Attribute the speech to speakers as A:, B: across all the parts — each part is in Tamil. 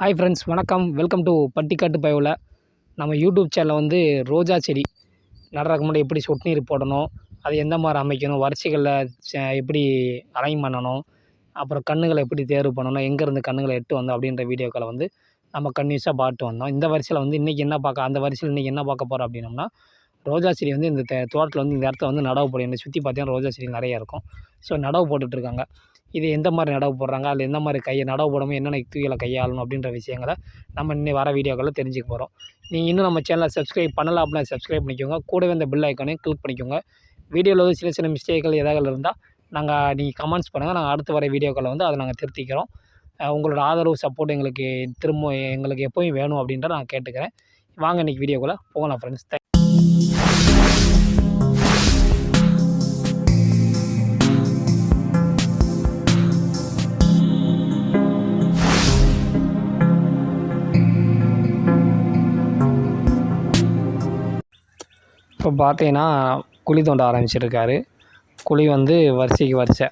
A: ஹாய் ஃப்ரெண்ட்ஸ் வணக்கம். வெல்கம் டு பட்டிக்காட்டு பயவில். நம்ம யூடியூப் சேனலில் வந்து ரோஜா செடி. நடுறதுக்கு முன்னாடி எப்படி சொட்டு நீர் போடணும் அது எந்த மாதிரி அமைக்கணும் வரிசைகளில் எப்படி அலைன் பண்ணணும் அப்புறம் கண்ணுகளை எப்படி தேர்வு பண்ணணும் எங்கேருந்து கண்ணுகளை எட்டு வந்தோம் அப்படின்ற வீடியோக்களை வந்து நம்ம கன்யூஸாக பார்த்து வந்தோம். இந்த வரிசையில் வந்து இன்றைக்கி என்ன பார்க்க அந்த வரிசையில் இன்றைக்கி என்ன பார்க்க போகிறோம் அப்படின்னோம்னா ரோஜா செடி வந்து இந்த தோட்டத்தில் வந்து இந்த இடத்துல வந்து நடவு போடும் என்னை சுற்றி பார்த்தீங்கன்னா ரோஜா செடி நிறையா இருக்கும். ஸோ நடவு போட்டுட்ருக்காங்க இது எந்த மாதிரி நடவு போடுறாங்க? அதில் எந்த மாதிரி கையை நடவு போடாமல் என்னென்ன யுக்திகளை கையாளணும் அப்படின்ற விஷயங்களை நம்ம இன்னும் வர வீடியோக்களில் தெரிஞ்சுக்க போகிறோம் நீங்கள் இன்னும் நம்ம சேனலை சப்ஸ்கிரைப் பண்ணலாம் அப்படின்னா சப்ஸ்கிரைப் பண்ணிக்கோங்க. கூடவே இந்த பில் ஐக்கானையும் கிளிக் பண்ணிக்கோங்க. வீடியோவில் வந்து சின்ன சின்ன மிஸ்டேக்கள் ஏதாவது இருந்தால் நாங்கள் நீங்கள் கமெண்ட்ஸ் பண்ணுங்கள் நாங்கள் அடுத்து வர வீடியோக்களை வந்து அதை நாங்கள் திருத்திக்கிறோம். உங்களோட ஆதரவு சப்போர்ட் எங்களுக்கு திரும்ப எங்களுக்கு எப்போயும் வேணும் அப்படின்ற நான் கேட்டுக்கிறேன். வாங்க இன்றைக்கி வீடியோக்குள்ளே போகலாம் ஃப்ரெண்ட்ஸ் இப்போ பார்த்தீங்கன்னா குழி தோண்ட ஆரம்பிச்சிருக்காரு. குழி வந்து வரிசைக்கு வரிசை.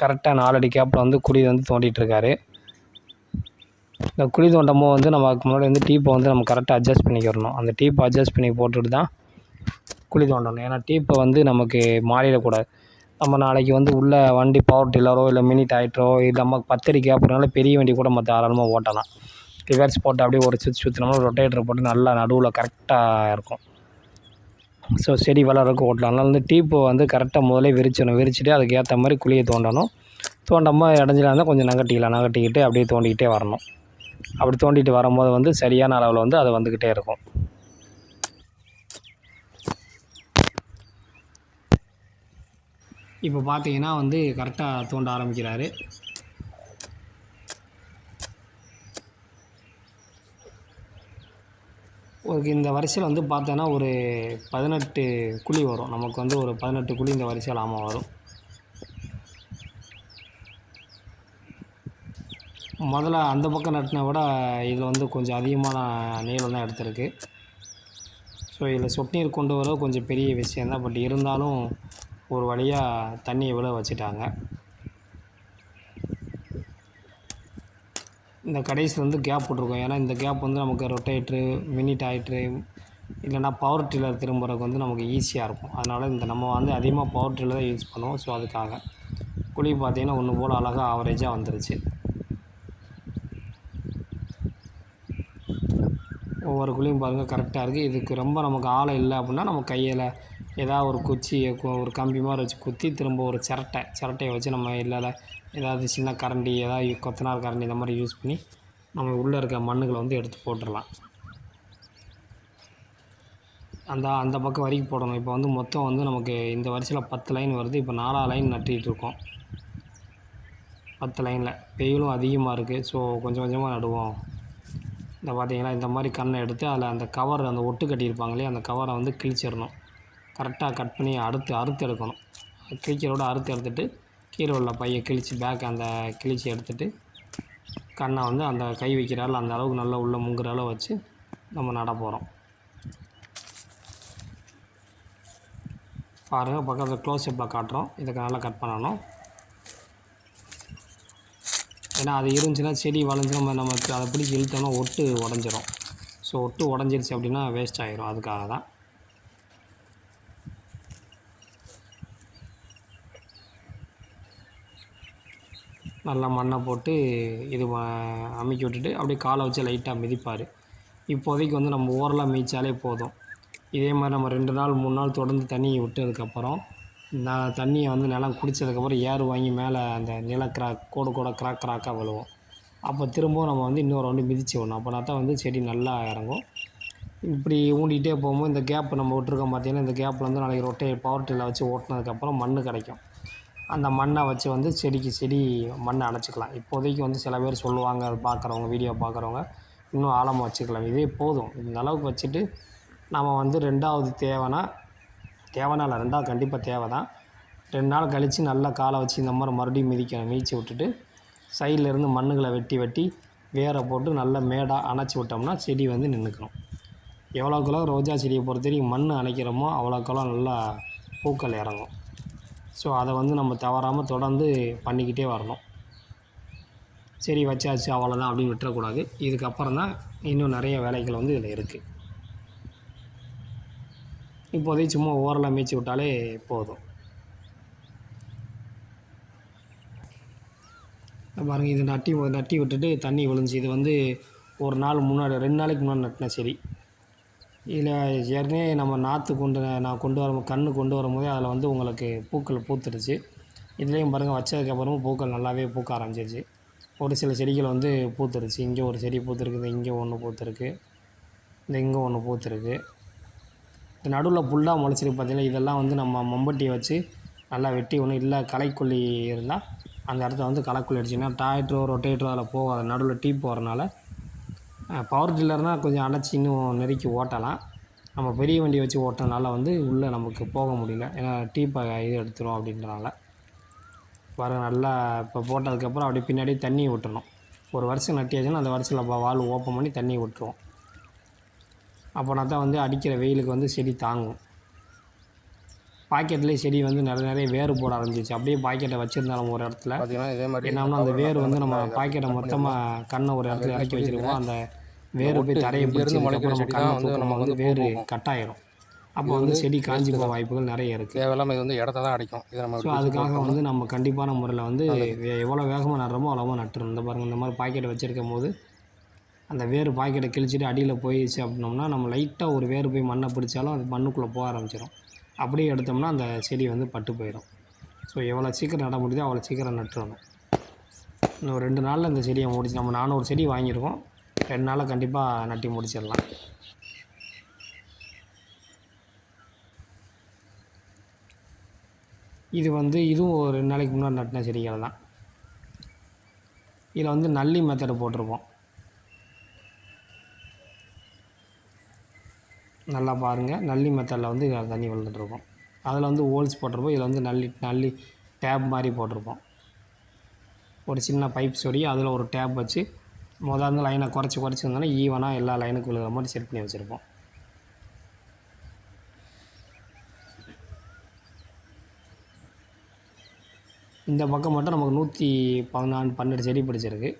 A: கரெக்டாக நாலடி கேப்பில் வந்து குழி வந்து தோண்டிகிட்ருக்காரு இந்த குழி தோண்டமோ வந்து நமக்கு முன்னாடி வந்து டீப்பை வந்து நம்ம கரெக்டாக அட்ஜஸ்ட் பண்ணிக்கிறணும். அந்த டீப்பை அட்ஜஸ்ட் பண்ணி போட்டுட்டு தான் குழி தோண்டணும். ஏன்னா டீப்பை வந்து நமக்கு மாறிடக்கூடாது. நம்ம நாளைக்கு வந்து உள்ள வண்டி பவர் டில்லரோ இல்லை மினி டாய்டரோ இல்லை நம்ம பத்தடி கேப்புறனால பெரிய வண்டி கூட நம்ம தாராளமாக ஓட்டலாம். ரிவர்ஸ் போட்டு அப்படியே ஒரு சுற்றி சுற்றினோம்னா ரொட்டேட்டர் போட்டு நல்லா நடுவில் கரெக்டாக இருக்கும். ஸோ செடி வளர்றதுக்கு ஓட்டலாம். அதனால் வந்து டீப்பை வந்து கரெக்டாக முதல்ல விரிச்சிடணும். விரிச்சிட்டு அதுக்கு ஏற்ற மாதிரி குழியை தோண்டணும். தோண்டாமல் இடைஞ்சலா இருந்தால் கொஞ்சம் நகட்டிக்கலாம். நகட்டிக்கிட்டு அப்படியே தோண்டிக்கிட்டே வரணும். அப்படி தோண்டிட்டு வரும்போது வந்து சரியான அளவில் வந்து அது வந்துக்கிட்டே இருக்கும். இப்போ பார்த்தீங்கன்னா வந்து கரெக்டாக தோண்ட ஆரம்பிக்கிறாரு. ஒரு இந்த வரிசையில் வந்து பார்த்தோன்னா ஒரு பதினெட்டு குழி வரும். நமக்கு வந்து ஒரு பதினெட்டு குழி இந்த வரிசையில் ஆமாம் வரும். முதல்ல அந்த பக்கம் நட்டின விட இதில் வந்து கொஞ்சம் அதிகமான நீளம் தான் எடுத்திருக்கு. ஸோ இதில் சொட்டு நீர் கொண்டு வர கொஞ்சம் பெரிய விஷயந்தான் பட் இருந்தாலும் ஒரு வழியாக தண்ணியை விழ வச்சுட்டாங்க. இந்த கடைசியில் வந்து கேப் விட்ருக்கோம் ஏன்னா இந்த கேப் வந்து நமக்கு ரொட்டேட்ரு மினி டாய்ட்ரு இல்லைன்னா பவர் டில்லர் திரும்புறதுக்கு வந்து நமக்கு ஈஸியாக இருக்கும். அதனால் இந்த நம்ம வந்து அதிகமாக பவர் டில்லர் தான் யூஸ் பண்ணுவோம். ஸோ அதுக்காக. குழி பார்த்தீங்கன்னா ஒன்று போல் அழகாக ஆவரேஜாக வந்துருச்சு. ஒவ்வொரு குழியும் பாருங்கள் கரெக்டாக இருக்குது இதுக்கு ரொம்ப நமக்கு ஆழம் இல்லை அப்படின்னா நம்ம கையில் ஏதாவது ஒரு குச்சியை கு- ஒரு கம்பி மாதிரி வச்சு குத்தி திரும்ப ஒரு சிரட்டை சிரட்டையை வச்சு நம்ம இல்லை ஏதாவது சின்ன கரண்டி ஏதாவது கொத்தனார் கரண்டி இந்த மாதிரி யூஸ் பண்ணி நம்ம உள்ளே இருக்க மண்ணுகளை வந்து எடுத்து போட்டுடலாம். அந்த அந்த பக்கம் வரைக்கும் போடணும். இப்போ வந்து மொத்தம் வந்து நமக்கு இந்த வரிசையில் பத்து லைன் வருது. இப்போ நாலா லைன் நட்டிகிட்டு இருக்கோம். பத்து லைனில் வெயிலும் அதிகமாக இருக்குது ஸோ கொஞ்சம் கொஞ்சமாக நடுவோம். இந்த பார்த்தீங்கன்னா இந்த மாதிரி கண்ணை எடுத்து அதில் அந்த கவர் அந்த ஒட்டு கட்டியிருப்பாங்க இல்லையா அந்த கவரை வந்து கிழிச்சிடணும். கரெக்டாக கட் பண்ணி அறுத்து அறுத்து எடுக்கணும். கிழிக்கிறோட அறுத்து எடுத்துகிட்டு கீழே உள்ள பையை கிழிச்சு பேக் அந்த கிழிச்சு எடுத்துட்டு கண்ணை வந்து அந்த கை வைக்கிறால அந்த அளவுக்கு நல்லா உள்ள முங்குற அளவு வச்சு நம்ம நட போகிறோம் பாருங்கள் பக்கத்தில் க்ளோஸ் அப்பில் காட்டுறோம். இதுக்கு நல்லா கட் பண்ணணும். ஏன்னா அது இருந்துச்சுன்னா செடி வளைஞ்சு நம்ம நம்ம அதை பிடிச்சி இழுத்தோம்னா ஒட்டு உடஞ்சிரும். ஸோ ஒட்டு உடஞ்சிருச்சு அப்படின்னா வேஸ்ட் ஆகிரும் அதுக்காக தான் நல்லா மண்ணை போட்டு இது வ- விட்டுட்டு அப்படியே காலை வச்சு லைட்டாக மிதிப்பார். இப்போதைக்கு வந்து நம்ம ஓரலாக மிதித்தாலே போதும். இதே மாதிரி நம்ம ரெண்டு நாள் மூணு நாள் தொடர்ந்து தண்ணியை விட்டதுக்கப்புறம் நான் தண்ணியை வந்து நிலம் குடித்ததுக்கப்புறம் ஏர் வாங்கி மேலே அந்த நில கிராக் கோடு கூட கிராக் கிராக்காக விழுவோம். அப்போ திரும்பவும் நம்ம வந்து இன்னொரு ரவுண்டு மிதிச்சு விடணும். அப்போனா தான் வந்து செடி நல்லா இறங்கும். இப்படி ஊண்டிகிட்டே போகும்போது இந்த கேப் நம்ம விட்ருக்கோம் பார்த்தீங்கன்னா இந்த கேப்பில் வந்து நாளைக்கு ரொட்டே பவர் டில்லை வச்சு ஓட்டினதுக்கப்புறம் மண் கிடைக்கும். அந்த மண்ணை வச்சு வந்து செடிக்கு செடி மண்ணை அடைச்சிக்கலாம். இப்போதைக்கு வந்து சில பேர் சொல்லுவாங்க அது பார்க்குறவங்க வீடியோ பார்க்குறவங்க இன்னும் ஆழமாக வச்சுக்கலாம். இதே போதும். இந்த அளவுக்கு வச்சுட்டு நம்ம வந்து ரெண்டாவது தேவைன்னா தேவைனா இல்லை ரெண்டாவது கண்டிப்பாக தேவை தான் ரெண்டு நாள் கழித்து நல்லா காலை வச்சு இந்த மாதிரி மறுபடியும் மிதிக்கணும் மீச்சு விட்டுட்டு சைடில் இருந்து மண்ணுகளை வெட்டி வெட்டி வேரை போட்டு நல்லா மேடாக அணைச்சி விட்டோம்னா செடி வந்து நின்றுக்கணும் எவ்வளோக்கெவ்வளோ ரோஜா செடியை பொறுத்த வரைக்கும் மண் அணைக்கிறோமோ அவ்வளோக்கெவ்வளோ நல்லா பூக்கள் இறங்கும். ஸோ அதை வந்து நம்ம தவறாமல் தொடர்ந்து பண்ணிக்கிட்டே வரணும். சரி வச்சாச்சு அவ்வளோதான் அப்படின்னு விட்டுறக்கூடாது. இதுக்கப்புறம் தான் இன்னும் நிறைய வேலைகள் வந்து இதில் இருக்குது இப்போதைக்கு சும்மா ஓரலாக மீச்சு விட்டாலே போதும். பாருங்கள் இது நட்டி நட்டி விட்டுட்டு தண்ணி விழுந்துச்சு. இது வந்து ஒரு நாள் முன்னாடி ரெண்டு நாளைக்கு முன்னாடி நட்டின சரி. இதில் ஏற்கனவே நம்ம நாற்று கொண்டு நான் கொண்டு வரும் கன்று கொண்டு வரும்போதே அதில் வந்து உங்களுக்கு பூக்கள் பூத்துருச்சு இதுலேயும் பாருங்கள் வச்சதுக்கப்புறமும் பூக்கள் நல்லாவே பூக்க ஆரம்பிச்சிருச்சு. ஒரு சில செடிகள் வந்து பூத்துருச்சு இங்கே ஒரு செடி பூத்துருக்குது இங்கே ஒன்று பூத்துருக்கு இந்த இங்கே ஒன்று பூத்துருக்கு. இந்த நடுவில் புல்லாக முளைச்சிருக்கு பார்த்திங்கன்னா இதெல்லாம் வந்து நம்ம மம்பட்டியை வச்சு நல்லா வெட்டி ஒன்று இல்லை களைக்கொல்லி இருந்தால் அந்த இடத்துல வந்து களைக்கொல்லி அடிச்சிங்கன்னா டாய்ட்ரோ ரொட்டேட்ரோ அதில் போகாது. நடுவில் டீ போகிறனால பவர் டில்லர்னால் கொஞ்சம் அடைச்சி இன்னும் நெருக்கி ஓட்டலாம். நம்ம பெரிய வண்டியை வச்சு ஓட்டுறதுனால வந்து உள்ளே நமக்கு போக முடியல. ஏன்னா டீப்பை இது எடுத்துரும் அப்படின்றனால. வர நல்லா இப்போ போட்டதுக்கப்புறம் அப்படியே பின்னாடி தண்ணி விட்டுணும் ஒரு வருஷம் நட்டியாச்சுன்னா அந்த வருஷத்தில் வால் ஓப்பன் பண்ணி தண்ணி விட்டுருவோம். அப்போனா தான் வந்து அடிக்கிற வெயிலுக்கு வந்து செடி தாங்கும். பாக்கெட்லேயே செடி வந்து நிறைய நிறைய வேறு போட ஆரம்பிச்சிச்சு. அப்படியே பாக்கெட்டை வச்சுருந்தாலும் ஒரு இடத்துல.
B: பார்த்தீங்கன்னா இதே மாதிரி
A: என்னன்னா அந்த வேர் வந்து நம்ம பாக்கெட்டை மொத்தமாக கண்ணை ஒரு இடத்துல இறக்கி வச்சிருக்கோம் அந்த வேர் போய் தரையை பிடிச்சதுக்கப்புறம் நம்ம கண்ணை
B: வந்து
A: தூக்கும்
B: நமக்கு
A: வந்து வேர் கட்டாயிரும் அப்போ வந்து செடி காஞ்சி போக வாய்ப்புகள் நிறைய இருக்குது
B: தேவையில்லாமல் இது வந்து இடத்த தான் அடிக்கும். இதை நம்ம
A: ஸோ அதுக்காக வந்து நம்ம கண்டிப்பான முறையில் வந்து எவ்வளோ வேகமாக நடுறோமோ அவ்வளோவா நட்டுரும் இந்த பாருங்கள் இந்த மாதிரி பாக்கெட்டை வச்சுருக்கும் போது அந்த வேர் பாக்கெட்டை கிழிச்சிட்டு அடியில் போயிடுச்சு அப்படின்னோம்னா நம்ம லைட்டாக ஒரு வேர் போய் மண்ணை பிடிச்சாலும் அது மண்ணுக்குள்ளே போக ஆரம்பிச்சிடும் அப்படியே எடுத்தோம்னா அந்த செடி வந்து பட்டு போயிடும். ஸோ எவ்வளோ சீக்கிரம் நட முடியுதோ அவ்வளோ சீக்கிரம் நட்டுறணும். இன்னும் ரெண்டு நாளில் இந்த செடியை முடிச்சு நம்ம நானூறு செடி வாங்கியிருக்கோம். ரெண்டு நாளில் கண்டிப்பாக நட்டி முடிச்சிடலாம். இது வந்து இதுவும் ஒரு ரெண்டு நாளைக்கு முன்னாடி நட்டின செடிகள் தான். இதில் வந்து நல்லி மெத்தடு போட்டிருப்போம் நல்லா பாருங்கள் நல்லி மெத்தடில் வந்து தண்ணி விழுந்துட்டுருக்கோம் அதில் வந்து ஹோல்ஸ் போட்டிருப்போம். இதில் வந்து நல்லி நல்லி டேப் மாதிரி போட்டிருப்போம். ஒரு சின்ன பைப் சொறி அதில் ஒரு டேப் வச்சு முதல்ல வந்து லைனை குறைச்சி குறைச்சி வந்தோன்னா ஈவனாக எல்லா லைனுக்கு விழுகிற மாதிரி செட் பண்ணி வச்சுருப்போம். இந்த பக்கம் மட்டும் நமக்கு நூற்றி பதினாலு பன்னெண்டு செடி பிடிச்சிருக்கு.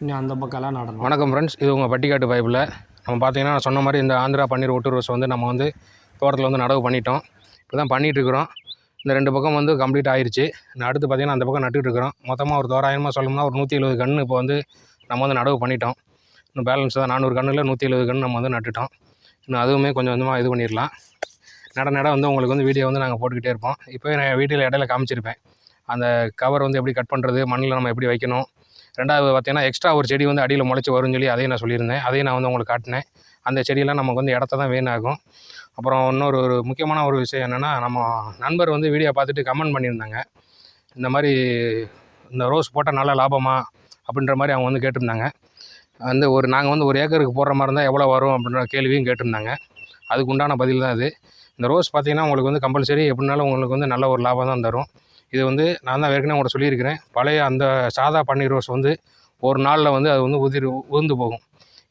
A: இன்னும் அந்த பக்கம்லாம் நடணும்.
B: வணக்கம் ஃப்ரெண்ட்ஸ் இது உங்கள் பட்டிக்காட்டு பைப்பில். நம்ம பார்த்தீங்கன்னா நான் சொன்ன மாதிரி இந்த ஆந்திரா பன்னீர் ஒட்டு ரோஸ் வந்து நம்ம வந்து தோட்டத்தில் வந்து நடவு பண்ணிட்டோம். இப்போ தான் பண்ணிகிட்ருக்குறோம் இந்த ரெண்டு பக்கம் வந்து கம்ப்ளீட் ஆயிடுச்சு நான் அடுத்து பார்த்தீங்கன்னா அந்த பக்கம் நட்டுட்டு இருக்கிறோம். மொத்தமாக ஒரு தோராயமாக சொல்லணும்னா ஒரு நூற்றி எழுபது கன்று இப்போ வந்து நம்ம வந்து நடவு பண்ணிட்டோம். இன்னும் பேலன்ஸ் தான். நானூறு கண்ணில் நூற்றி எழுபது கன்று நம்ம வந்து நட்டுட்டோம். இன்னும் அதுவுமே கொஞ்சம் கொஞ்சமாக இது பண்ணிடலாம். நட நட வந்து உங்களுக்கு வந்து வீடியோ வந்து நாங்கள் போட்டுக்கிட்டே இருப்போம். இப்போ நான் வீட்டில் இடையில காமிச்சிருப்பேன். அந்த கவர் வந்து எப்படி கட் பண்ணுறது மண்ணில் நம்ம எப்படி வைக்கணும் ரெண்டாவது பார்த்தீங்கன்னா எக்ஸ்ட்ரா ஒரு செடி வந்து அடியில் முளைச்சி வரும்னு சொல்லி அதையும் நான் சொல்லியிருந்தேன். அதையும் நான் வந்து உங்களுக்கு காட்டினேன். அந்த செடியெல்லாம் நமக்கு வந்து இடத்த தான் வேணாகும். அப்புறம் இன்னொரு ஒரு முக்கியமான ஒரு விஷயம் என்னென்னா நம்ம நண்பர் வந்து வீடியோ பார்த்துட்டு கமெண்ட் பண்ணியிருந்தாங்க. இந்த மாதிரி இந்த ரோஸ் போட்டால் நல்லா லாபமா? அப்படின்ற மாதிரி அவங்க வந்து கேட்டிருந்தாங்க. வந்து ஒரு நாங்கள் வந்து ஒரு ஏக்கருக்கு போடுற மாதிரி இருந்தால் எவ்வளோ வரும் அப்படின்ற கேள்வியும் கேட்டிருந்தாங்க. அதுக்கு உண்டான பதில் தான் அது. இந்த ரோஸ் பார்த்திங்கன்னா உங்களுக்கு வந்து கம்பல்சரி எப்படினாலும் உங்களுக்கு வந்து நல்ல ஒரு லாபம் தான் தரும். இது வந்து நான் தான் ஏற்கனவே உங்கள்கிட்ட சொல்லியிருக்கிறேன். பழைய அந்த சாதா பன்னீர் ரோஸ் வந்து ஒரு நாளில் வந்து அது வந்து உதிர் உதிர்ந்து போகும்.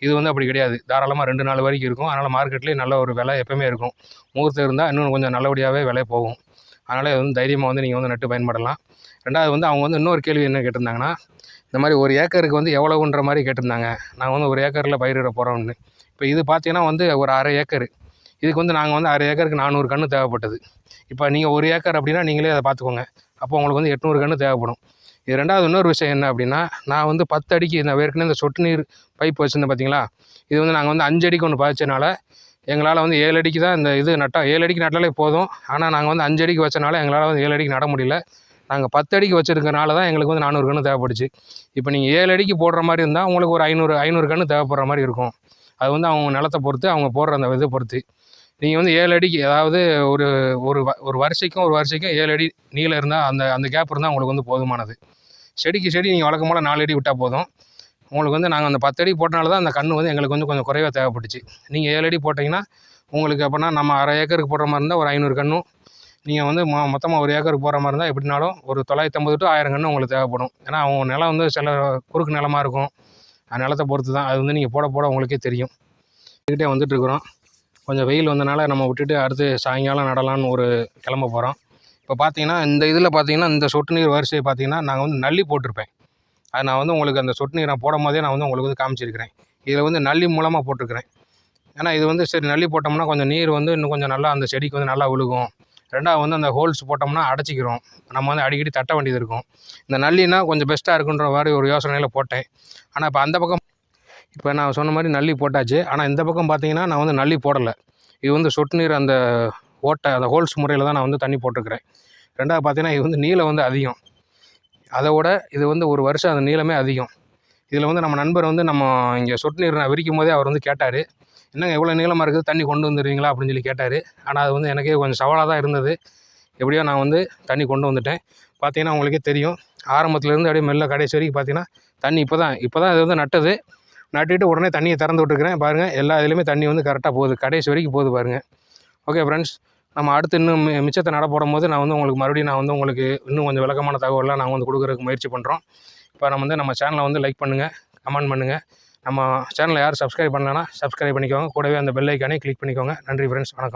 B: இது வந்து அப்படி கிடையாது. தாராளமாக ரெண்டு நாள் வரைக்கும் இருக்கும். அதனால் மார்க்கெட்லேயே நல்ல ஒரு விலை எப்போயுமே இருக்கும். முகூர்த்தம் இருந்தால் இன்னும் கொஞ்சம் நல்லபடியாகவே விலை போகும். அதனால் இது வந்து தைரியமாக வந்து நீங்கள் வந்து நட்டு பயன்படலாம். ரெண்டாவது வந்து அவங்க வந்து இன்னொரு கேள்வி என்ன கேட்டிருந்தாங்கன்னா இந்த மாதிரி ஒரு ஏக்கருக்கு வந்து எவ்வளவுன்ற மாதிரி கேட்டிருந்தாங்க. நாங்கள் வந்து ஒரு ஏக்கரில் பயிரிட போகிறோம்னு இப்போ இது பார்த்தீங்கன்னா வந்து ஒரு அரை ஏக்கர். இதுக்கு வந்து நாங்கள் வந்து அரை ஏக்கருக்கு நானூறு கன்று தேவைப்பட்டது. இப்போ நீங்கள் ஒரு ஏக்கர் அப்படின்னா நீங்களே அதை பார்த்துக்கோங்க அப்போ உங்களுக்கு வந்து எட்நூறு கன்று தேவைப்படும். இது ரெண்டாவது இன்னொரு விஷயம் என்ன அப்படின்னா நான் வந்து பத்து அடிக்கு நான் ஏற்கனவே இந்த சொட்டு நீர் பைப் வச்சுருந்தேன் பார்த்தீங்களா இது வந்து நாங்கள் வந்து அஞ்சு அடிக்கு ஒன்று பாய்ச்சனால எங்களால் வந்து ஏழு அடிக்கு தான் இந்த இது நட்டா ஏழு அடிக்கு நட்டாலே போதும். ஆனால் நாங்கள் வந்து அஞ்சு அடிக்கு வச்சனால எங்களால் வந்து ஏழு அடிக்கு நட முடியல. நாங்கள் பத்து அடிக்கு வச்சுருக்கனால தான் எங்களுக்கு வந்து நானூறு கன்று தேவைப்படுச்சு. இப்போ நீங்கள் ஏழு அடிக்கு போடுற மாதிரி இருந்தால் உங்களுக்கு ஒரு ஐநூறு ஐநூறு கன்று தேவைப்படுற மாதிரி இருக்கும். அது வந்து அவங்க நிலத்தை பொறுத்து அவங்க போடுற அந்த இதை பொறுத்து. நீங்கள் வந்து ஏழு அடிக்கு அதாவது ஒரு ஒரு வ- ஒரு வரிசைக்கும் ஒரு வரிசைக்கும் ஏழு அடி நீளம் இருந்தால் அந்த அந்த கேப் இருந்தால் உங்களுக்கு வந்து போதுமானது. செடிக்கு செடி நீங்கள் வழக்கம் போல் நாலு அடி விட்டால் போதும். உங்களுக்கு வந்து நாங்கள் அந்த பத்து அடி போட்டனால தான் அந்த கன்று வந்து எங்களுக்கு வந்து கொஞ்சம் குறைவாக தேவைப்பட்டுச்சு. நீங்கள் ஏழு அடி போட்டிங்கன்னா உங்களுக்கு அப்படின்னா நம்ம அரை ஏக்கருக்கு போடுற மாதிரி இருந்தால் ஒரு ஐநூறு கன்றும் நீங்கள் வந்து மொ மொத்தமாக ஒரு ஏக்கருக்கு போடுற மாதிரி இருந்தால் எப்படினாலும் ஒரு தொள்ளாயிரத்தம்பது டு ஆயிரம் கன்று உங்களுக்கு தேவைப்படும். ஏன்னா அவங்க நிலம் வந்து சில குறுக்கு நிலமாக இருக்கும். அந்த நிலத்தை பொறுத்து தான் அது வந்து நீங்கள் போட போட உங்களுக்கே தெரியும். இதுக்கிட்டே வந்துட்டுருக்குறோம் கொஞ்சம் வெயில் வந்தனால நம்ம விட்டுட்டு அடுத்து சாயங்காலம் நடலான்னு ஒரு கிளம்ப போகிறோம் இப்போ பார்த்தீங்கன்னா இந்த இதில் பார்த்தீங்கன்னா இந்த சொட்டு நீர் வரிசையை பார்த்தீங்கன்னா நாங்கள் வந்து நல்லி போட்டிருப்பேன். அது நான் வந்து உங்களுக்கு அந்த சொட்டு நீரை போடும் போதே நான் வந்து உங்களுக்கு வந்து காமிச்சிருக்கிறேன். இதில் வந்து நல்லி மூலமாக போட்டிருக்கிறேன். ஏன்னா இது வந்து சரி நல்லி போட்டோம்னா கொஞ்சம் நீர் வந்து இன்னும் கொஞ்சம் நல்லா அந்த செடிக்கு வந்து நல்லா விழுகும். ரெண்டாவது வந்து அந்த ஹோல்ஸ் போட்டோம்னா அடைச்சிக்கிறோம். நம்ம வந்து அடிக்கடி தட்ட வேண்டியது இருக்கும். இந்த நல்லினா கொஞ்சம் பெஸ்ட்டாக இருக்குன்ற மாதிரி ஒரு யோசனையில் போட்டேன். ஆனால் இப்போ அந்த பக்கம் இப்போ நான் சொன்ன மாதிரி நல்லி போட்டாச்சு. ஆனால் இந்த பக்கம் பார்த்தீங்கன்னா நான் வந்து நல்லி போடலை. இது வந்து சொட்டு நீர் அந்த ஓட்டை அந்த ஹோல்ஸ் முறையில் தான் நான் வந்து தண்ணி போட்டிருக்கிறேன். ரெண்டாவது பார்த்தீங்கன்னா இது வந்து நீளம் வந்து அதிகம். அதை விட இது வந்து ஒரு வருஷம் அந்த நீளமே அதிகம். இதில் வந்து நம்ம நண்பர் வந்து நம்ம இங்கே சொட்டு நீர் நான் விரிக்கும் போதே அவர் வந்து கேட்டார். என்னங்க எவ்வளோ நீளமாக இருக்குது? தண்ணி கொண்டு வந்துடுவீங்களா அப்படின்னு சொல்லி கேட்டார். ஆனால் அது வந்து எனக்கே கொஞ்சம் சவாலாக தான் இருந்தது. எப்படியோ நான் வந்து தண்ணி கொண்டு வந்துட்டேன். பார்த்தீங்கன்னா உங்களுக்கே தெரியும். ஆரம்பத்துலேருந்து அப்படியே மெல்ல கடைசி வரைக்கும் பார்த்தீங்கன்னா தண்ணி இப்போ தான் இப்போ தான் இது வந்து நட்டது. நட்டுட்டு உடனே தண்ணியை திறந்து விட்டுருக்கிறேன். பாருங்கள் எல்லா இதுலேயுமே தண்ணி வந்து கரெக்டாக போகுது. கடைசி வரைக்கும் போகுது பாருங்கள் ஓகே ஃப்ரெண்ட்ஸ் நம்ம அடுத்து இன்னும் மி- மிச்சத்தை நட போடும் போது நான் வந்து உங்களுக்கு மறுபடியும் நான் வந்து உங்களுக்கு இன்னும் கொஞ்சம் விளக்கமான தகவலாம் நான் வந்து கொடுக்குறதுக்கு முயற்சி பண்ணுறோம் இப்போ நம்ம வந்து நம்ம சேனலை வந்து லைக் பண்ணுங்கள் கமெண்ட் பண்ணுங்கள் நம்ம சேனலை யாரும் சப்ஸ்கிரைப் பண்ணலன்னா சப்ஸ்கிரைப் பண்ணிக்கோங்க. கூடவே அந்த பெல் ஐக்கானே கிளிக் பண்ணிக்கோங்க. நன்றி ஃப்ரெண்ட்ஸ் வணக்கம்.